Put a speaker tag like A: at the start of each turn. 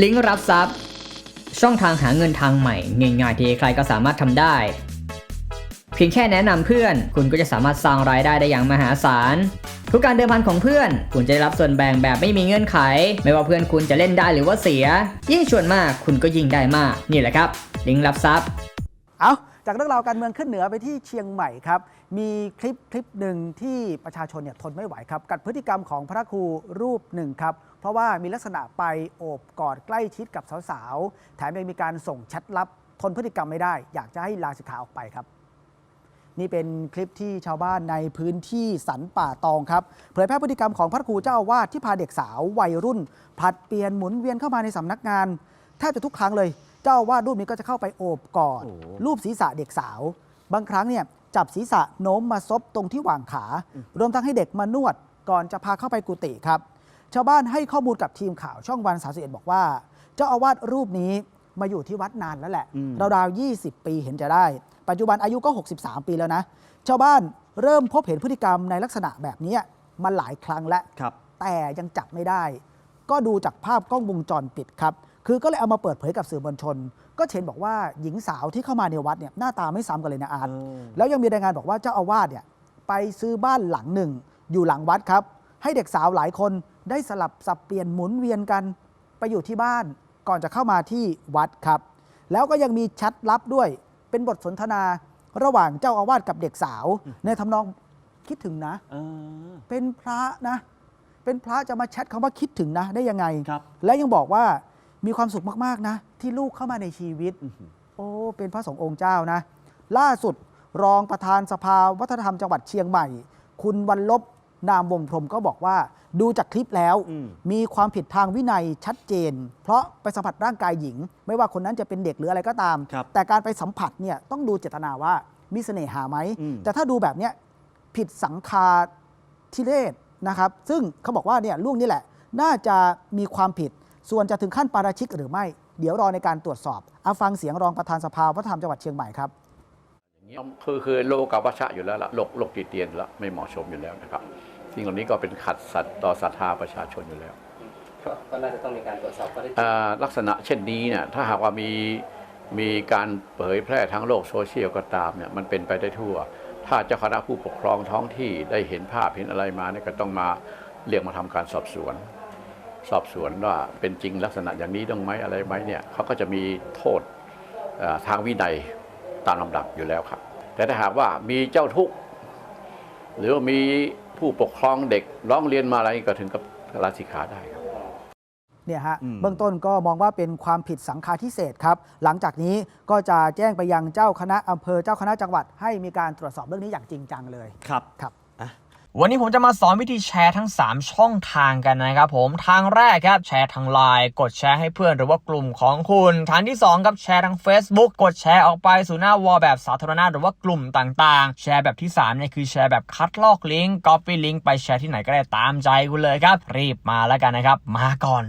A: ลิงก์รับทรัพย์ ช่องทางหาเงินทางใหม่ง่ายๆที่ใครก็สามารถทำได้ เพียงแค่แนะนำเพื่อน คุณก็จะสามารถสร้างรายได้ได้อย่างมหาศาลทุกการเดิมพันของเพื่อน คุณจะได้รับส่วนแบ่งแบบไม่มีเงื่อนไข ไม่ว่าเพื่อนคุณจะเล่นได้หรือว่าเสีย ยิ่งชวนมากคุณก็ยิ่งได้มาก นี่แหละครับ ลิงก์รับทรัพย์
B: เอา จากเรื่องราวการเมืองขึ้นเหนือไปที่เชียงใหม่ครับ มีคลิปคลิปหนึ่งที่ประชาชนเนี่ยทนไม่ไหวครับ กับพฤติกรรมของพระครูรูปหนึ่งครับ เพราะว่ามีลักษณะไปโอบกอดใกล้ชิดกับสาวๆ แถมยังมีการส่งแชทลับ ทนพฤติกรรมไม่ได้ อยากจะให้ลาสิกขาออกไปครับ นี่เป็นคลิปที่ชาวบ้านในพื้นที่สันป่าตองครับ เผยแพร่พฤติกรรมของพระครูเจ้าอาวาสที่พาเด็กสาววัยรุ่นผลัดเปลี่ยนหมุนเวียนเข้ามาในสำนักงานแทบจะทุกครั้งเลย เจ้าอาวาสรูปนี้ก็จะเข้าไปโอบกอด รูปศีรษะเด็กสาว บางครั้งเนี่ยจับศีรษะโน้มมาซบตรงที่หว่างขา รวมทั้งให้เด็กมานวดก่อนจะพาเข้าไปกุฏิครับ ชาวบ้านให้ข้อมูลกับทีมข่าวช่องวันสาสิบอกว่า เจ้าอาวาสรูปนี้มาอยู่ที่วัดนานแล้วแหละ ราวๆ 20 ปีเห็นจะได้ ปัจจุบันอายุก็ 63 ปีแล้วนะ ชาวบ้านเริ่มพบเห็นพฤติกรรมในลักษณะแบบนี้มาหลายครั้งแล้ว
C: ครับ
B: แต่ยังจับไม่ได้ ก็ดูจากภาพกล้องวงจรปิดครับ คือก็เลยเอามาเปิดเผยกับสื่อมวลชน ก็เห็นบอกว่าหญิงสาวที่เข้ามาในวัดเนี่ยหน้าตาไม่ซ้ำกันเลยนะอาร์ต
C: เออ
B: แล้วยังมีรายงานบอกว่าเจ้าอาวาสเนี่ยไปซื้อบ้านหลังหนึ่ง อยู่หลังวัดครับ ให้เด็กสาวหลายคนได้สลับสับเปลี่ยนหมุนเวียนกันไปอยู่ที่บ้านก่อนจะเข้ามาที่วัดครับ แล้วก็ยังมีแชทลับด้วยเป็นบทสนทนาระหว่างเจ้าอาวาสกับเด็กสาว ในทำนองคิดถึงนะ
C: เออ
B: เป็นพระนะ เป็นพระจะมาแชทคำว่าคิดถึงนะได้ยังไง
C: ครับ
B: และยังบอกว่า มีความสุขมาก ๆ นะ ที่ลูกเข้ามาในชีวิต โอ้ เป็นพระสงฆ์องค์เจ้านะ ล่าสุดรองประธานสภาวัฒนธรรมจังหวัดเชียงใหม่ คุณวันลบนามวงพรหมก็บอกว่า ดูจากคลิปแล้ว
C: อืม
B: มีความผิดทางวินัยชัดเจน เพราะไปสัมผัสร่างกายหญิง ไม่ว่าคนนั้นจะเป็นเด็กหรืออะไรก็ตาม
C: ครับ
B: แต่การไปสัมผัสเนี่ยต้องดูเจตนาว่ามีเสน่หาไหม
C: อืม
B: แต่ถ้าดูแบบเนี้ยผิดสังคาทิเรศนะครับ ซึ่งเขาบอกว่าเนี่ยลูกนี่แหละ น่าจะมีความผิด ส่วนจะถึงขั้นปาราชิกหรือไม่ เดี๋ยวรอในการตรวจสอบเอาฟังเสียงรองประธานสภาวัฒนธรรมจังหวัดเชียงใหม่ครับ
D: อย่างนี้คือคือโลกาวัชชะอยู่แล้วละโลกโลกติเตียนแล้วไม่เหมาะสมอยู่แล้วนะครับสิ่งเหล่านี้ก็เป็นขัดสัตว์ต่อศรัทธาประชาชนอยู่แล้ว
E: ก็น่าจะต้องมีการตรวจสอบข้อเท็จจริง
D: อ่าลักษณะเช่นนี้เนี่ยถ้าหากว่ามีมีการเผยแพร่ทั้งโลกโซเชียลก็ตามเนี่ยมันเป็นไปได้ทั่ว ถ้าเจ้าคณะผู้ปกครองท้องที่ได้เห็นภาพเห็นอะไรมาเนี่ยก็ต้องมาเรียกมาทำการสอบสวน สอบสวนว่าเป็นจริงลักษณะอย่างนี้ต้องไหมอะไรไหมเนี่ยเขาก็จะมีโทษเอ่อทางวินัยตามลำดับอยู่แล้วครับ แต่ถ้าหากว่ามีเจ้าทุกข์หรือว่ามีผู้ปกครองเด็กร้องเรียนมาอะไรก็ถึงกับลาสิกขาได้ครับ
B: เนี่ยฮะ
C: อืม
B: เบื้องต้นก็มองว่าเป็นความผิดสังฆาทิเศษครับ หลังจากนี้ก็จะแจ้งไปยังเจ้าคณะอำเภอเจ้าคณะจังหวัด ให้มีการตรวจสอบเรื่องนี้อย่างจริงจังเลย
C: ครับ
B: ครับ
F: วันนี้ผมจะมาสอนวิธีแชร์ทั้ง 3 ช่องทางกันนะครับผมทางแรกครับแชร์ทางไลน์กดแชร์ให้เพื่อนหรือว่ากลุ่มของคุณทางที่2ครับแชร์ทาง Facebook กดแชร์ออกไปสู่หน้าวอลแบบสาธารณะหรือว่ากลุ่มต่างๆ แชร์แบบที่3เนี่ยคือแชร์แบบคัดลอกลิงก์ก๊อปปี้ลิงก์ไปแชร์ที่ไหนก็ได้ตามใจคุณเลยครับ รีบมาแล้วกันนะครับ มาก่อน